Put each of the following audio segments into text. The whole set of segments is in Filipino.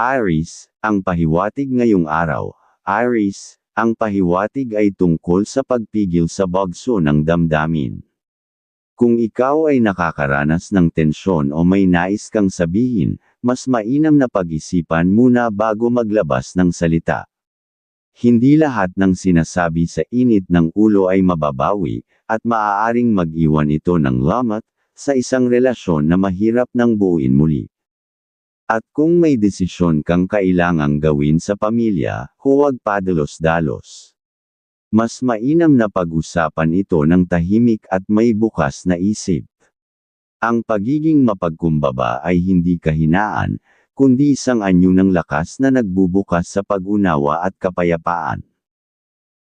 Aris, ang pahiwatig ngayong araw. Aris, ang pahiwatig ay tungkol sa pagpigil sa bagso ng damdamin. Kung ikaw ay nakakaranas ng tensyon o may nais kang sabihin, mas mainam na pag-isipan muna bago maglabas ng salita. Hindi lahat ng sinasabi sa init ng ulo ay mababawi, at maaaring mag-iwan ito ng lamat, sa isang relasyon na mahirap nang buuin muli. At kung may desisyon kang kailangang gawin sa pamilya, huwag padalos-dalos. Mas mainam na pag-usapan ito ng tahimik at may bukas na isip. Ang pagiging mapagkumbaba ay hindi kahinaan, kundi isang anyo ng lakas na nagbubukas sa pag-unawa at kapayapaan.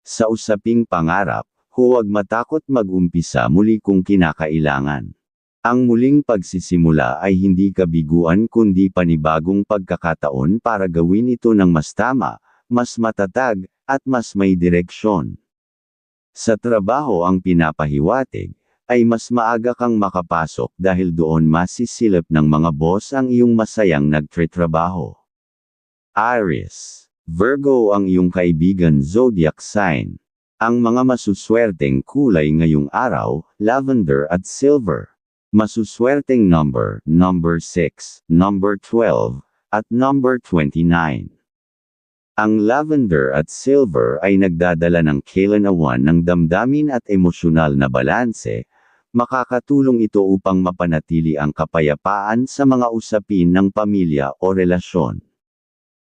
Sa usaping pangarap, huwag matakot mag-umpisa muli kung kinakailangan. Ang muling pagsisimula ay hindi kabiguan kundi panibagong pagkakataon para gawin ito ng mas tama, mas matatag, at mas may direksyon. Sa trabaho ang pinapahiwatig, ay mas maaga kang makapasok dahil doon masisilip ng mga boss ang iyong masayang nagtritrabaho. Aries, Virgo ang iyong kaibigan zodiac sign. Ang mga masuswerteng kulay ngayong araw, lavender at silver. Masuswerteng number, number 6, number 12, at number 29. Ang lavender at silver ay nagdadala ng kailanawan ng damdamin at emosyonal na balanse, makakatulong ito upang mapanatili ang kapayapaan sa mga usapin ng pamilya o relasyon.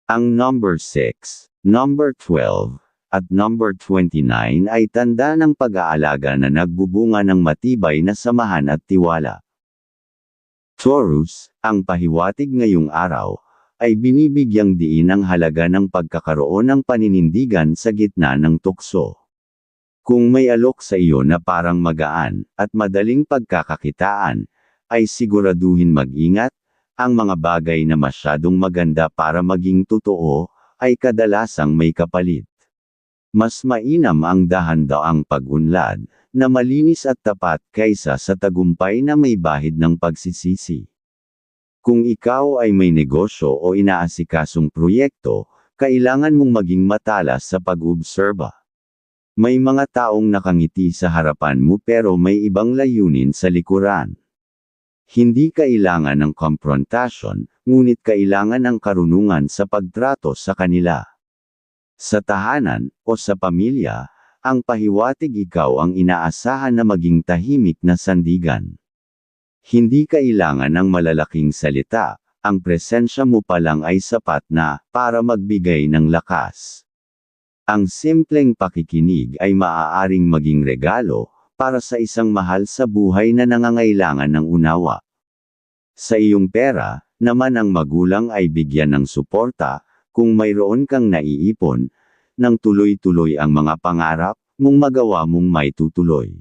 Ang number 6, number 12, at number 29 ay tanda ng pag-aalaga na nagbubunga ng matibay na samahan at tiwala. Taurus, ang pahiwatig ngayong araw, ay binibigyang diin ang halaga ng pagkakaroon ng paninindigan sa gitna ng tukso. Kung may alok sa iyo na parang magaan, at madaling pagkakakitaan, ay siguraduhin mag-ingat, ang mga bagay na masyadong maganda para maging totoo, ay kadalasang may kapalit. Mas mainam ang dahan-daang pag-unlad, na malinis at tapat kaysa sa tagumpay na may bahid ng pagsisisi. Kung ikaw ay may negosyo o inaasikasong proyekto, kailangan mong maging matalas sa pag-obserba. May mga taong nakangiti sa harapan mo pero may ibang layunin sa likuran. Hindi kailangan ng konfrontasyon, ngunit kailangan ng karunungan sa pagtrato sa kanila. Sa tahanan, o sa pamilya, ang pahiwatig ikaw ang inaasahan na maging tahimik na sandigan. Hindi kailangan ng malalaking salita, ang presensya mo pa lang ay sapat na, para magbigay ng lakas. Ang simpleng pakikinig ay maaaring maging regalo, para sa isang mahal sa buhay na nangangailangan ng unawa. Sa iyong pera, naman ang magulang ay bigyan ng suporta, kung mayroon kang naiipon, nang tuloy-tuloy ang mga pangarap, mong magawa mong may tutuloy.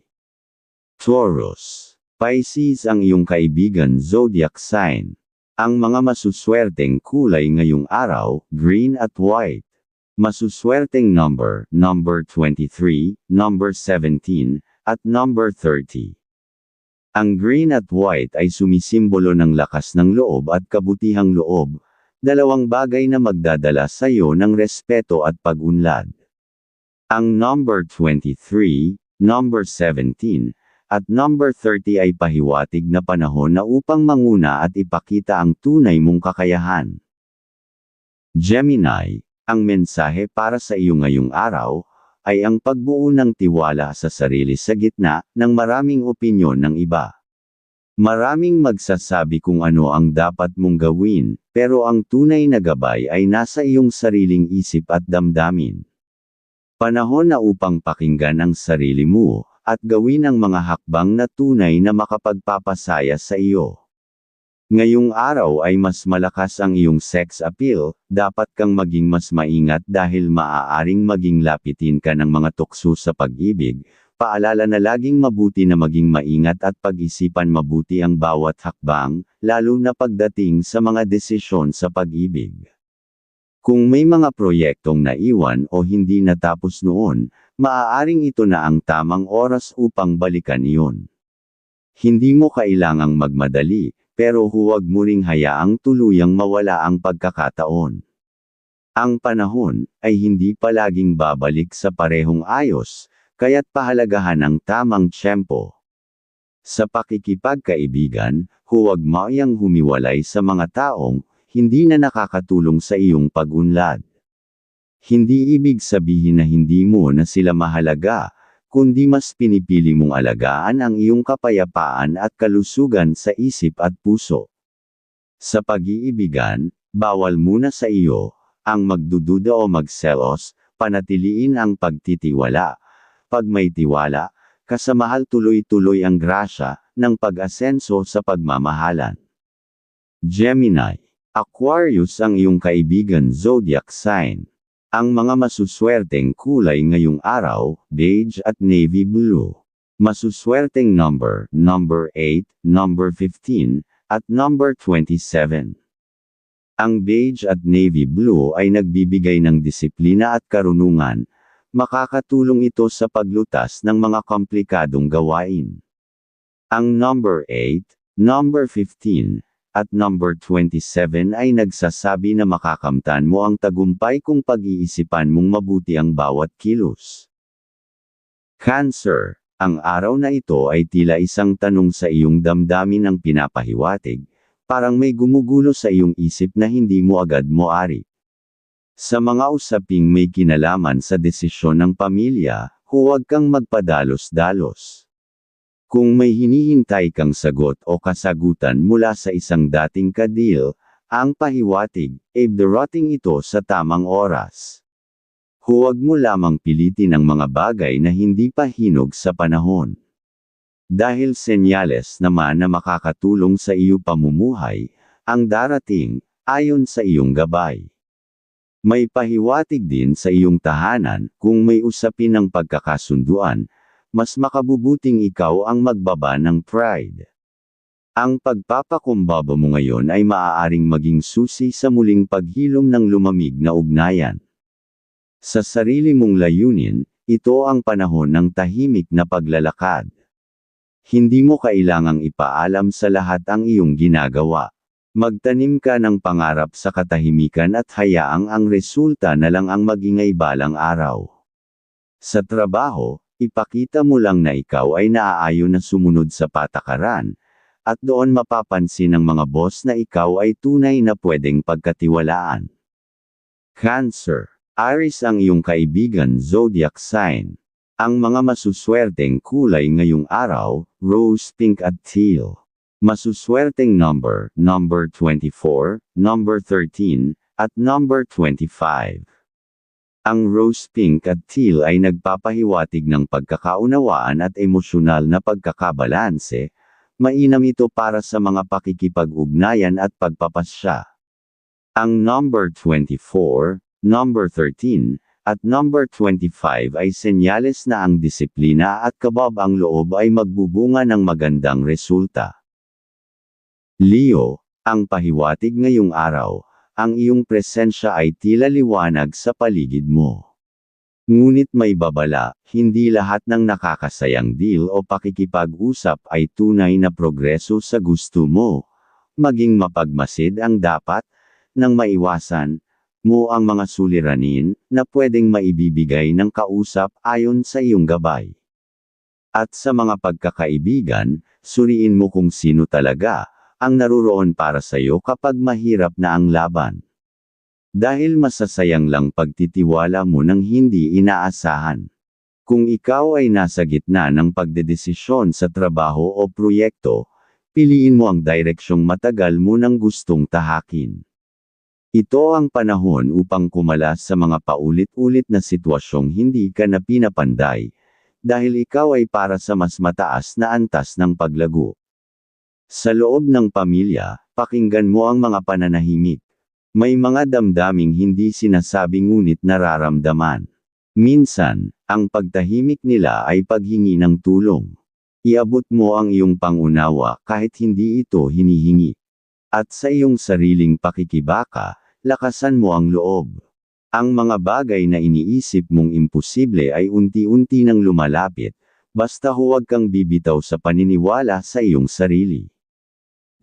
Taurus. Pisces ang iyong kaibigan zodiac sign. Ang mga masuswerteng kulay ngayong araw, green at white. Masuswerteng number, number 23, number 17, at number 30. Ang green at white ay sumisimbolo ng lakas ng loob at kabutihang loob, dalawang bagay na magdadala sa iyo ng respeto at pag-unlad. Ang number 23, number 17, at number 30 ay pahiwatig na panahon na upang manguna at ipakita ang tunay mong kakayahan. Gemini, ang mensahe para sa iyo ngayong araw, ay ang pagbuo ng tiwala sa sarili sa gitna ng maraming opinyon ng iba. Maraming magsasabi kung ano ang dapat mong gawin, pero ang tunay na gabay ay nasa iyong sariling isip at damdamin. Panahon na upang pakinggan ang sarili mo, at gawin ang mga hakbang na tunay na makapagpapasaya sa iyo. Ngayong araw ay mas malakas ang iyong sex appeal, dapat kang maging mas maingat dahil maaaring maging lapitin ka ng mga tukso sa pag-ibig, Paalala na laging mabuti na maging maingat at pag-isipan mabuti ang bawat hakbang, lalo na pagdating sa mga desisyon sa pag-ibig. Kung may mga proyektong naiwan o hindi natapos noon, maaaring ito na ang tamang oras upang balikan iyon. Hindi mo kailangang magmadali, pero huwag mo ring hayaang tuluyang mawala ang pagkakataon. Ang panahon ay hindi palaging babalik sa parehong ayos, kaya't pahalagahan ang tamang tiyempo. Sa pakikipagkaibigan, huwag mayang humiwalay sa mga taong hindi na nakakatulong sa iyong pag-unlad. Hindi ibig sabihin na hindi mo na sila mahalaga, kundi mas pinipili mong alagaan ang iyong kapayapaan at kalusugan sa isip at puso. Sa pag-iibigan, bawal muna sa iyo, ang magdududa o magselos, panatiliin ang pagtitiwala. Pag may tiwala, kasamahal tuloy-tuloy ang grasya ng pag-asenso sa pagmamahalan. Gemini Aquarius ang iyong kaibigan zodiac sign. Ang mga masuswerteng kulay ngayong araw, beige at navy blue. Masuswerteng number, number 8, number 15, at number 27. Ang beige at navy blue ay nagbibigay ng disiplina at karunungan, makakatulong ito sa paglutas ng mga komplikadong gawain. Ang number 8, number 15, at number 27 ay nagsasabi na makakamtan mo ang tagumpay kung pag-iisipan mong mabuti ang bawat kilos. Cancer, ang araw na ito ay tila isang tanong sa iyong damdamin ang pinapahiwatig, parang may gumugulo sa iyong isip na hindi mo agad moari. Sa mga usaping may kinalaman sa desisyon ng pamilya, huwag kang magpadalos-dalos. Kung may hinihintay kang sagot o kasagutan mula sa isang dating kadil, ang pahiwatig, ay darating ito sa tamang oras. Huwag mo lamang pilitin ang mga bagay na hindi pa hinog sa panahon. Dahil senyales naman na makakatulong sa iyo pamumuhay, ang darating, ayon sa iyong gabay. May pahiwatig din sa iyong tahanan kung may usapin ng pagkakasunduan, mas makabubuting ikaw ang magbaba ng pride. Ang pagpapakumbaba mo ngayon ay maaaring maging susi sa muling paghilom ng lumamig na ugnayan. Sa sarili mong layunin, ito ang panahon ng tahimik na paglalakad. Hindi mo kailangang ipaalam sa lahat ang iyong ginagawa. Magtanim ka ng pangarap sa katahimikan at hayaang ang resulta na lang ang magingay balang araw. Sa trabaho, Ipakita mo lang na ikaw ay naaayon na sumunod sa patakaran, at doon mapapansin ng mga boss na ikaw ay tunay na pwedeng pagkatiwalaan. Cancer. Aries ang iyong kaibigan zodiac sign. Ang mga masuswerteng kulay ngayong araw, rose pink at teal. Masuswerteng number, number 24, number 13, at number 25. Ang rose pink at teal ay nagpapahiwatig ng pagkakaunawaan at emosyonal na pagkakabalanse, mainam ito para sa mga pakikipag-ugnayan at pagpapasya. Ang number 24, number 13, at number 25 ay senyales na ang disiplina at kabab ang loob ay magbubunga ng magandang resulta. Leo, ang pahiwatig ngayong araw, ang iyong presensya ay tila liwanag sa paligid mo. Ngunit may babala, hindi lahat ng nakakasayang deal o pakikipag-usap ay tunay na progreso sa gusto mo. Maging mapagmasid ang dapat, nang maiwasan, mo ang mga suliranin, na pwedeng maibibigay ng kausap ayon sa iyong gabay. At sa mga pagkakaibigan, suriin mo kung sino talaga, ang naruroon para sa iyo kapag mahirap na ang laban. Dahil masasayang lang pagtitiwala mo ng hindi inaasahan. Kung ikaw ay nasa gitna ng pagdedesisyon sa trabaho o proyekto, piliin mo ang direksyong matagal mo nang gustong tahakin. Ito ang panahon upang kumalas sa mga paulit-ulit na sitwasyong hindi ka na pinapanday, dahil ikaw ay para sa mas mataas na antas ng paglago. Sa loob ng pamilya, pakinggan mo ang mga pananahimik. May mga damdaming hindi sinasabi ngunit nararamdaman. Minsan, ang pagtahimik nila ay paghingi ng tulong. Iabot mo ang iyong pangunawa kahit hindi ito hinihingi. At sa iyong sariling pakikibaka, lakasan mo ang loob. Ang mga bagay na iniisip mong imposible ay unti-unti nang lumalapit, basta huwag kang bibitaw sa paniniwala sa iyong sarili.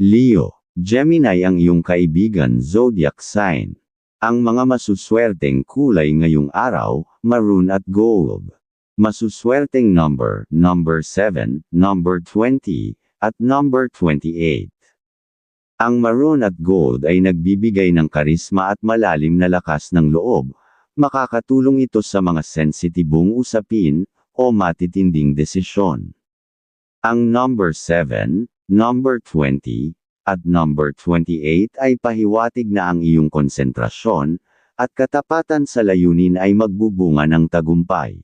Leo, Gemini ang iyong kaibigan zodiac sign. Ang mga masuswerteng kulay ngayong araw, maroon at gold. Masuswerteng number, number 7, number 20, at number 28. Ang maroon at gold ay nagbibigay ng karisma at malalim na lakas ng loob. Makakatulong ito sa mga sensitibong usapin o matitinding desisyon. Ang number 7, number 20, at number 28 ay pahiwatig na ang iyong konsentrasyon at katapatan sa layunin ay magbubunga ng tagumpay.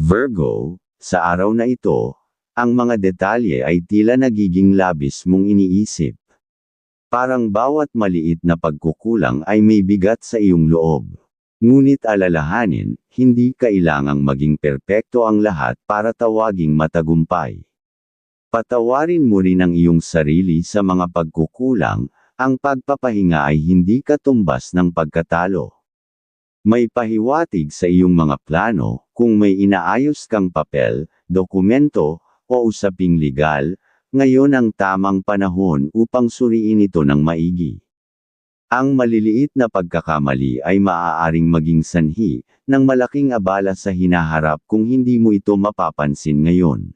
Virgo, sa araw na ito, ang mga detalye ay tila nagiging labis mong iniisip. Parang bawat maliit na pagkukulang ay may bigat sa iyong loob. Ngunit alalahanin, hindi kailangang maging perpekto ang lahat para tawaging matagumpay. Patawarin mo rin ang iyong sarili sa mga pagkukulang, ang pagpapahinga ay hindi katumbas ng pagkatalo. May pahiwatig sa iyong mga plano, kung may inaayos kang papel, dokumento, o usaping legal, ngayon ang tamang panahon upang suriin ito ng maigi. Ang maliliit na pagkakamali ay maaaring maging sanhi ng malaking abala sa hinaharap kung hindi mo ito mapapansin ngayon.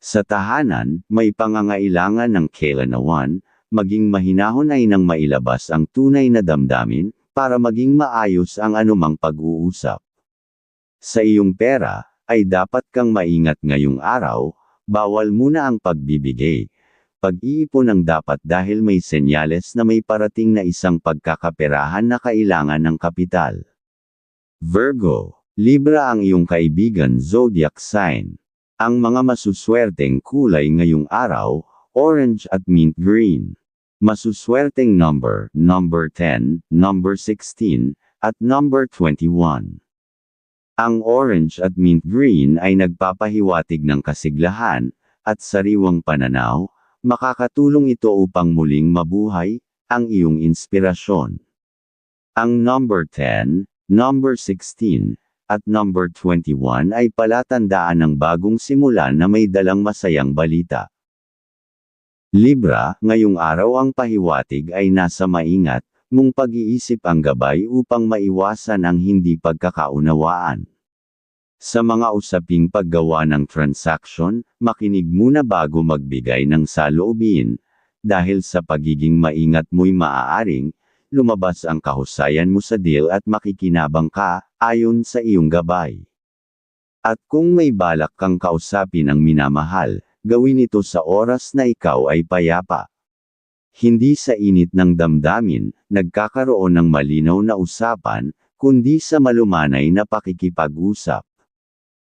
Sa tahanan, may pangangailangan ng kailanawan, maging mahinahon ay nang mailabas ang tunay na damdamin, para maging maayos ang anumang pag-uusap. Sa iyong pera, ay dapat kang maingat ngayong araw, bawal muna ang pagbibigay. Pag-iipon ang dapat dahil may senyales na may parating na isang pagkakaperahan na kailangan ng kapital. Virgo, Libra ang iyong kaibigan zodiac sign. Ang mga masuswerteng kulay ngayong araw, orange at mint green. Masuswerteng number, number 10, number 16, at number 21. Ang orange at mint green ay nagpapahiwatig ng kasiglahan, at sariwang pananaw, makakatulong ito upang muling mabuhay, ang iyong inspirasyon. Ang number 10, number 16, at number 21 ay palatandaan ng bagong simula na may dalang masayang balita. Libra, ngayong araw ang pahiwatig ay nasa maingat, mong pag-iisip ang gabay upang maiwasan ang hindi pagkakaunawaan. Sa mga usaping paggawa ng transaction, makinig muna bago magbigay ng saloobin, dahil sa pagiging maingat mo'y maaaring, lumabas ang kahusayan mo sa deal at makikinabang ka, ayon sa iyong gabay. At kung may balak kang kausapin ang minamahal, gawin ito sa oras na ikaw ay payapa. Hindi sa init ng damdamin, nagkakaroon ng malinaw na usapan, kundi sa malumanay na pakikipag-usap.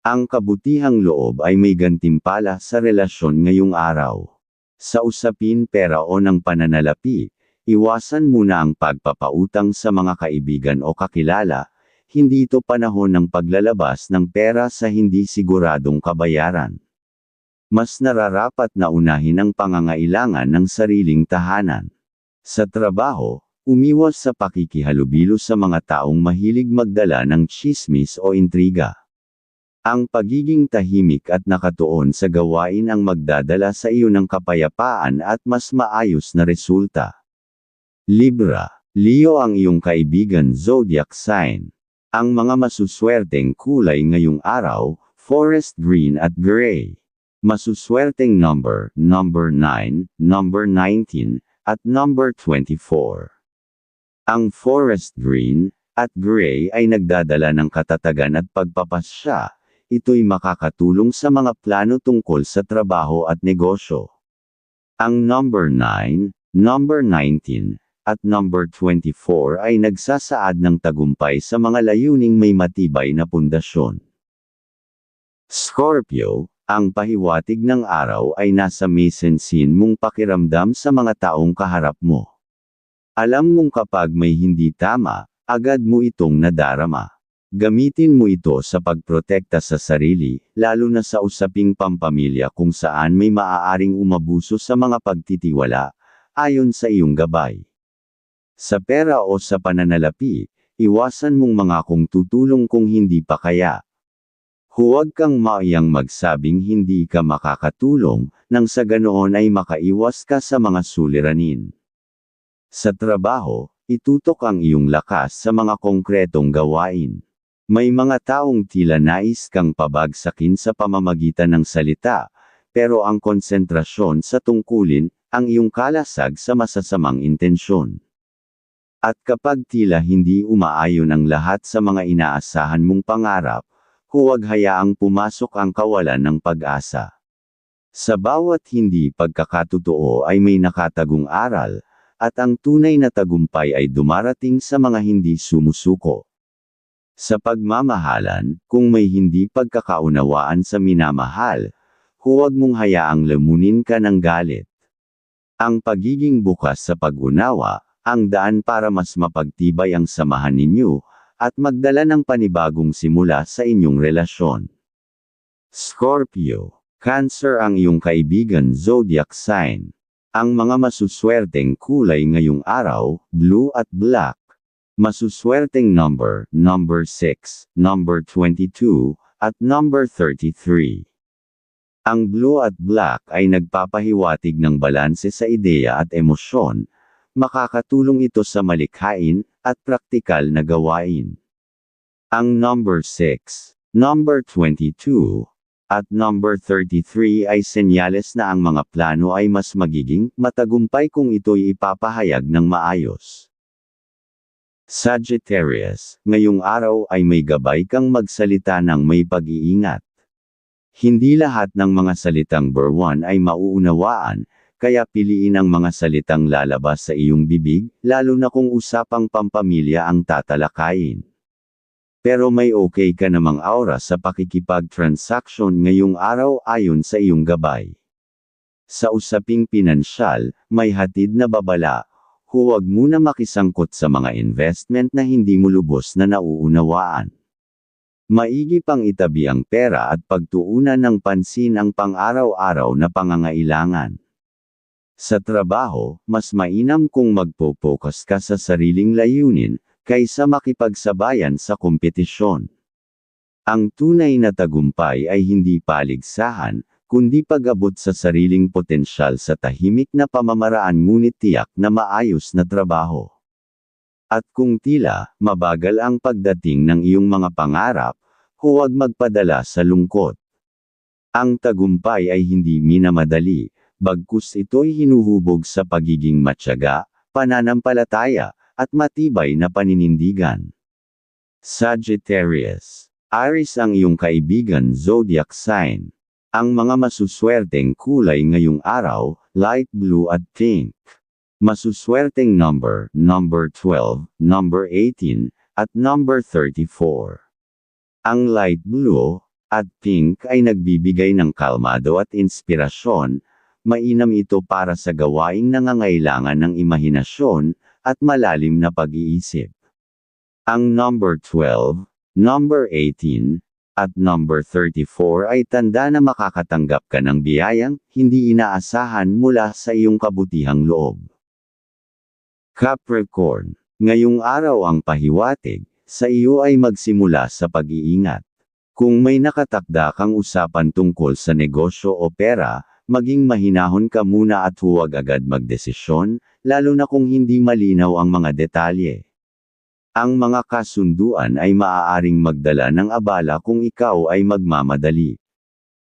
Ang kabutihang loob ay may gantimpala sa relasyon ngayong araw. Sa usapin pera o ng pananalapi, iwasan muna ang pagpapautang sa mga kaibigan o kakilala, hindi ito panahon ng paglalabas ng pera sa hindi siguradong kabayaran. Mas nararapat na unahin ang pangangailangan ng sariling tahanan. Sa trabaho, umiwas sa pakikihalubilo sa mga taong mahilig magdala ng chismis o intriga. Ang pagiging tahimik at nakatuon sa gawain ang magdadala sa iyo ng kapayapaan at mas maayos na resulta. Libra, Leo ang iyong kaibigan zodiac sign. Ang mga masuswerteng kulay ngayong araw, forest green at gray. Masuswerteng number, number 9, number 19, at number 24. Ang forest green, at gray ay nagdadala ng katatagan at pagpapasya, ito'y makakatulong sa mga plano tungkol sa trabaho at negosyo. Ang number 9, number 19, at number 24 ay nagsasaad ng tagumpay sa mga layuning may matibay na pundasyon. Scorpio, ang pahiwatig ng araw ay nasa mesensin mong pakiramdam sa mga taong kaharap mo. Alam mong kapag may hindi tama, agad mo itong nadarama. Gamitin mo ito sa pagprotekta sa sarili, lalo na sa usaping pampamilya kung saan may maaaring umabuso sa mga pagtitiwala, ayon sa iyong gabay. Sa pera o sa pananalapi, iwasan mong mga kung tutulong kung hindi pa kaya. Huwag kang maiyang magsabing hindi ka makakatulong, nang sa ganoon ay makaiwas ka sa mga suliranin. Sa trabaho, itutok ang iyong lakas sa mga konkretong gawain. May mga taong tila nais kang pabagsakin sa pamamagitan ng salita, pero ang konsentrasyon sa tungkulin, ang iyong kalasag sa masasamang intensyon. At kapag tila hindi umaayon ang lahat sa mga inaasahan mong pangarap, huwag hayaang pumasok ang kawalan ng pag-asa. Sa bawat hindi pagkakatotoo ay may nakatagong aral, at ang tunay na tagumpay ay dumarating sa mga hindi sumusuko. Sa pagmamahalan, kung may hindi pagkakaunawaan sa minamahal, huwag mong hayaang lamunin ka ng galit. Ang pagiging bukas sa pag-unawa, ang daan para mas mapagtibay ang samahan ninyo, at magdala ng panibagong simula sa inyong relasyon. Scorpio, Cancer ang iyong kaibigan zodiac sign. Ang mga masuswerteng kulay ngayong araw, blue at black. Masuswerteng number, number 6, number 22, at number 33. Ang blue at black ay nagpapahiwatig ng balanse sa ideya at emosyon, makakatulong ito sa malikhain, at praktikal na gawain. Ang number 6, number 22, at number 33 ay senyales na ang mga plano ay mas magiging matagumpay kung ito'y ipapahayag ng maayos. Sagittarius, ngayong araw ay may gabay kang magsalita ng may pag-iingat. Hindi lahat ng mga salitang berwan ay mauunawaan, kaya piliin ang mga salitang lalabas sa iyong bibig, lalo na kung usapang pampamilya ang tatalakayin. Pero may okay ka namang aura sa pakikipag-transaction ngayong araw ayon sa iyong gabay. Sa usaping pinansyal, may hatid na babala, huwag muna makisangkot sa mga investment na hindi mo lubos na nauunawaan. Maigi pang itabi ang pera at pagtuunan ng pansin ang pang-araw-araw na pangangailangan. Sa trabaho, mas mainam kung magpo-focus ka sa sariling layunin, kaysa makipagsabayan sa kompetisyon. Ang tunay na tagumpay ay hindi paligsahan, kundi pag-abot sa sariling potensyal sa tahimik na pamamaraan ngunit tiyak na maayos na trabaho. At kung tila, mabagal ang pagdating ng iyong mga pangarap, huwag magpadala sa lungkot. Ang tagumpay ay hindi minamadali, bagkus ito'y hinuhubog sa pagiging matyaga, pananampalataya, at matibay na paninindigan. Sagittarius. Aris ang iyong kaibigan zodiac sign. Ang mga masuswerteng kulay ngayong araw, light blue at pink. Masuswerteng number, number 12, number 18, at number 34. Ang light blue, at pink ay nagbibigay ng kalmado at inspirasyon, mainam ito para sa gawaing nangangailangan ng imahinasyon, at malalim na pag-iisip. Ang number 12, number 18, at number 34 ay tanda na makakatanggap ka ng biyayang hindi inaasahan mula sa iyong kabutihang loob. Capricorn, ngayong araw ang pahiwatig, sa iyo ay magsimula sa pag-iingat. Kung may nakatakda kang usapan tungkol sa negosyo o pera, maging mahinahon ka muna at huwag agad magdesisyon, lalo na kung hindi malinaw ang mga detalye. Ang mga kasunduan ay maaaring magdala ng abala kung ikaw ay magmamadali.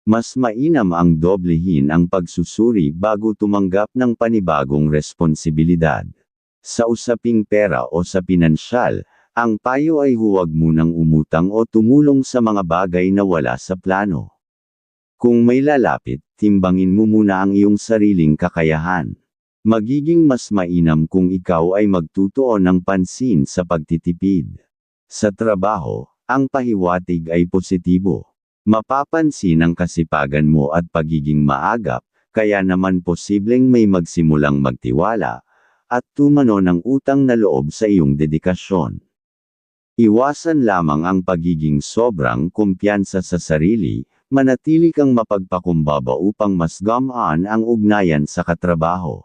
Mas mainam ang doblehin ang pagsusuri bago tumanggap ng panibagong responsibilidad. Sa usaping pera o sa pinansyal, ang payo ay huwag munang umutang o tumulong sa mga bagay na wala sa plano. Kung may lalapit, timbangin mo muna ang iyong sariling kakayahan. Magiging mas mainam kung ikaw ay magtutuon ng pansin sa pagtitipid. Sa trabaho, ang pahiwatig ay positibo. Mapapansin ang kasipagan mo at pagiging maagap, kaya naman posibleng may magsimulang magtiwala, at tumano ng utang na loob sa iyong dedikasyon. Iwasan lamang ang pagiging sobrang kumpiyansa sa sarili, manatili kang mapagpakumbaba upang mas gamaan ang ugnayan sa katrabaho.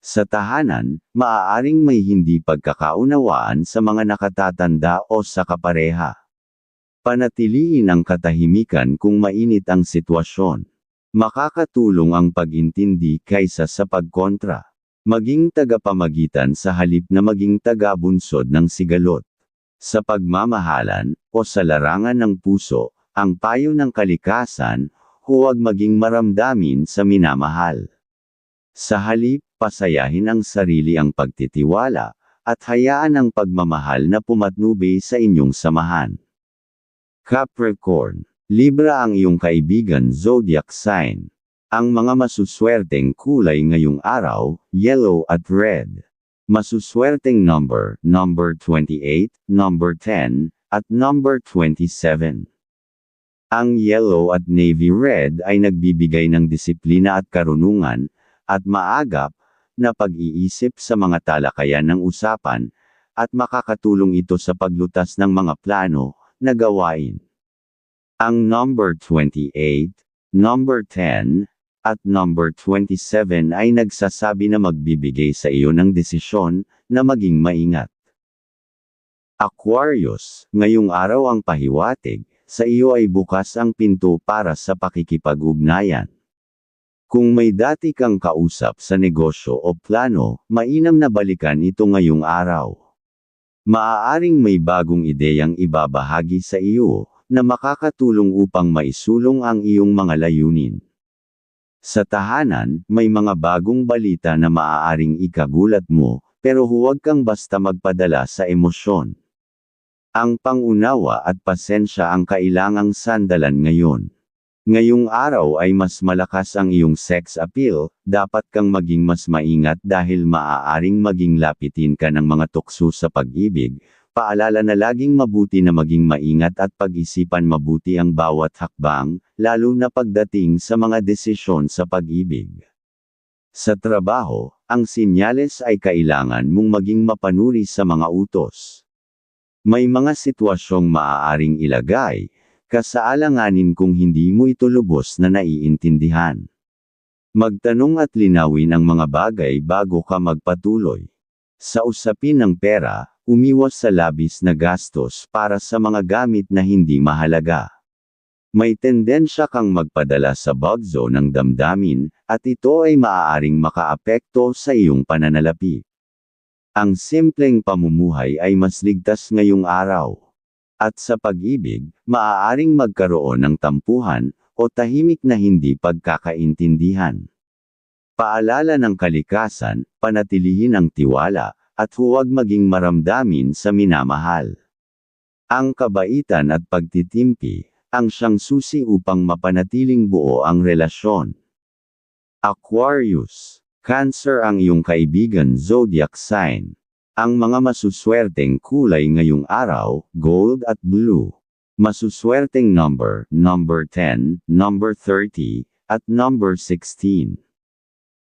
Sa tahanan, maaaring may hindi pagkakaunawaan sa mga nakatatanda o sa kapareha. Panatiliin ang katahimikan kung mainit ang sitwasyon. Makakatulong ang pag-intindi kaysa sa pagkontra. Maging tagapamagitan sa halip na maging tagabunsod ng sigalot. Sa pagmamahalan, o sa larangan ng puso, ang payo ng kalikasan, huwag maging maramdamin sa minamahal. Sa halip, pasayahin ang sarili ang pagtitiwala, at hayaan ang pagmamahal na pumatnubay sa inyong samahan. Capricorn, Libra ang iyong kaibigan zodiac sign. Ang mga masuswerteng kulay ngayong araw, yellow at red. Masuswerteng number, number 28, number 10, at number 27. Ang yellow at navy red ay nagbibigay ng disiplina at karunungan, at maagap, na pag-iisip sa mga talakayan ng usapan, at makakatulong ito sa paglutas ng mga plano, na gawain. Ang number 28, number 10, at number 27 ay nagsasabi na magbibigay sa iyo ng desisyon na maging maingat. Aquarius, ngayong araw ang pahiwatig, sa iyo ay bukas ang pinto para sa pakikipag-ugnayan. Kung may dati kang kausap sa negosyo o plano, mainam na balikan ito ngayong araw. Maaaring may bagong ideyang ibabahagi sa iyo, na makakatulong upang maisulong ang iyong mga layunin. Sa tahanan, may mga bagong balita na maaaring ikagulat mo, pero huwag kang basta magpadala sa emosyon. Ang pangunawa at pasensya ang kailangang sandalan ngayon. Ngayong araw ay mas malakas ang iyong sex appeal, dapat kang maging mas maingat dahil maaaring maging lapitin ka ng mga tukso sa pag-ibig, Paalala na laging mabuti na maging maingat at pag-isipan mabuti ang bawat hakbang, lalo na pagdating sa mga desisyon sa pag-ibig. Sa trabaho, ang sinyales ay kailangan mong maging mapanuri sa mga utos. May mga sitwasyong maaaring ilagay, kasaalanganin kung hindi mo ito lubos na naiintindihan. Magtanong at linawin ang mga bagay bago ka magpatuloy. Sa usapin ng pera, umiwas sa labis na gastos para sa mga gamit na hindi mahalaga. May tendensya kang magpadala sa bugzo ng damdamin, at ito ay maaaring makaapekto sa iyong pananalapi. Ang simpleng pamumuhay ay mas ligtas ngayong araw. At sa pag-ibig, maaaring magkaroon ng tampuhan, o tahimik na hindi pagkakaintindihan. Paalala ng kalikasan, panatilihin ang tiwala, at huwag maging maramdamin sa minamahal. Ang kabaitan at pagtitimpi, ang siyang susi upang mapanatiling buo ang relasyon. Aquarius, Cancer ang iyong kaibigan zodiac sign. Ang mga masuswerteng kulay ngayong araw, gold at blue. Masuswerteng number, number 10, number 30, at number 16.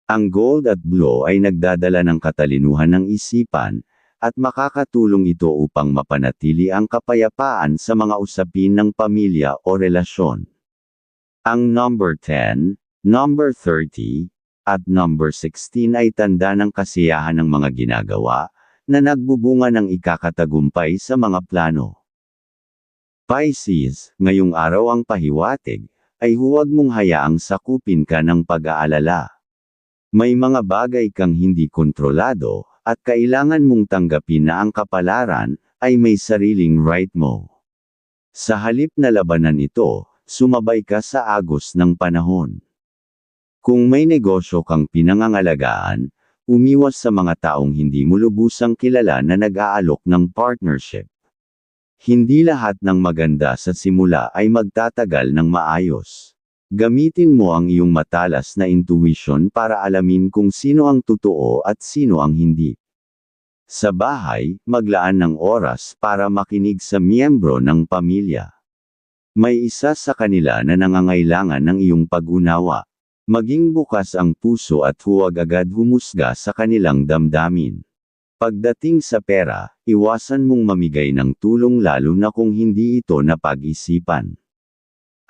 Ang gold at blue ay nagdadala ng katalinuhan ng isipan, at makakatulong ito upang mapanatili ang kapayapaan sa mga usapin ng pamilya o relasyon. Ang number 10, number 30, at number 16 ay tanda ng kasiyahan ng mga ginagawa, na nagbubunga ng ikakatagumpay sa mga plano. Pisces, ngayong araw ang pahiwatig, ay huwag mong hayaang sakupin ka ng pag-aalala. May mga bagay kang hindi kontrolado, at kailangan mong tanggapin na ang kapalaran, ay may sariling right mo. Sa halip na labanan ito, sumabay ka sa agos ng panahon. Kung may negosyo kang pinangangalagaan, umiwas sa mga taong hindi mo lubusang kilala na nag-aalok ng partnership. Hindi lahat ng maganda sa simula ay magtatagal ng maayos. Gamitin mo ang iyong matalas na intuition para alamin kung sino ang totoo at sino ang hindi. Sa bahay, maglaan ng oras para makinig sa miyembro ng pamilya. May isa sa kanila na nangangailangan ng iyong pag-unawa. Maging bukas ang puso at huwag agad humusga sa kanilang damdamin. Pagdating sa pera, iwasan mong mamigay ng tulong lalo na kung hindi ito napag-isipan.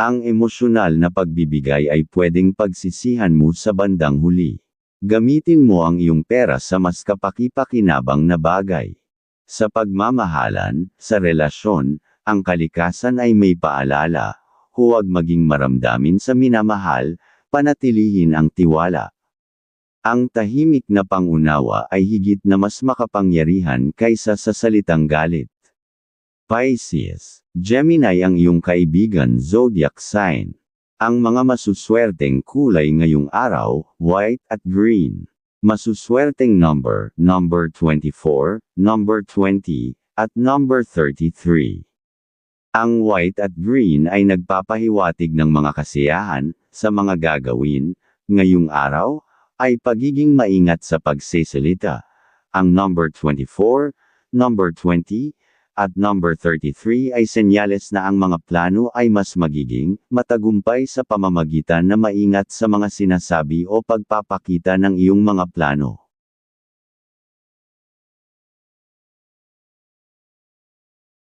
Ang emosyonal na pagbibigay ay pwedeng pagsisihan mo sa bandang huli. Gamitin mo ang iyong pera sa mas kapaki-pakinabang na bagay. Sa pagmamahalan, sa relasyon, ang kalikasan ay may paalala, huwag maging maramdamin sa minamahal, panatilihin ang tiwala. Ang tahimik na pangunawa ay higit na mas makapangyarihan kaysa sa salitang galit. Pisces, Gemini ang iyong kaibigan zodiac sign. Ang mga masuswerteng kulay ngayong araw, white at green. Masuswerteng number, number 24, number 20, at number 33. Ang white at green ay nagpapahiwatig ng mga kasiyahan, sa mga gagawin, ngayong araw, ay pagiging maingat sa pagsisalita. Ang number 24, number 20, at number 33 ay senyales na ang mga plano ay mas magiging matagumpay sa pamamagitan na maingat sa mga sinasabi o pagpapakita ng iyong mga plano.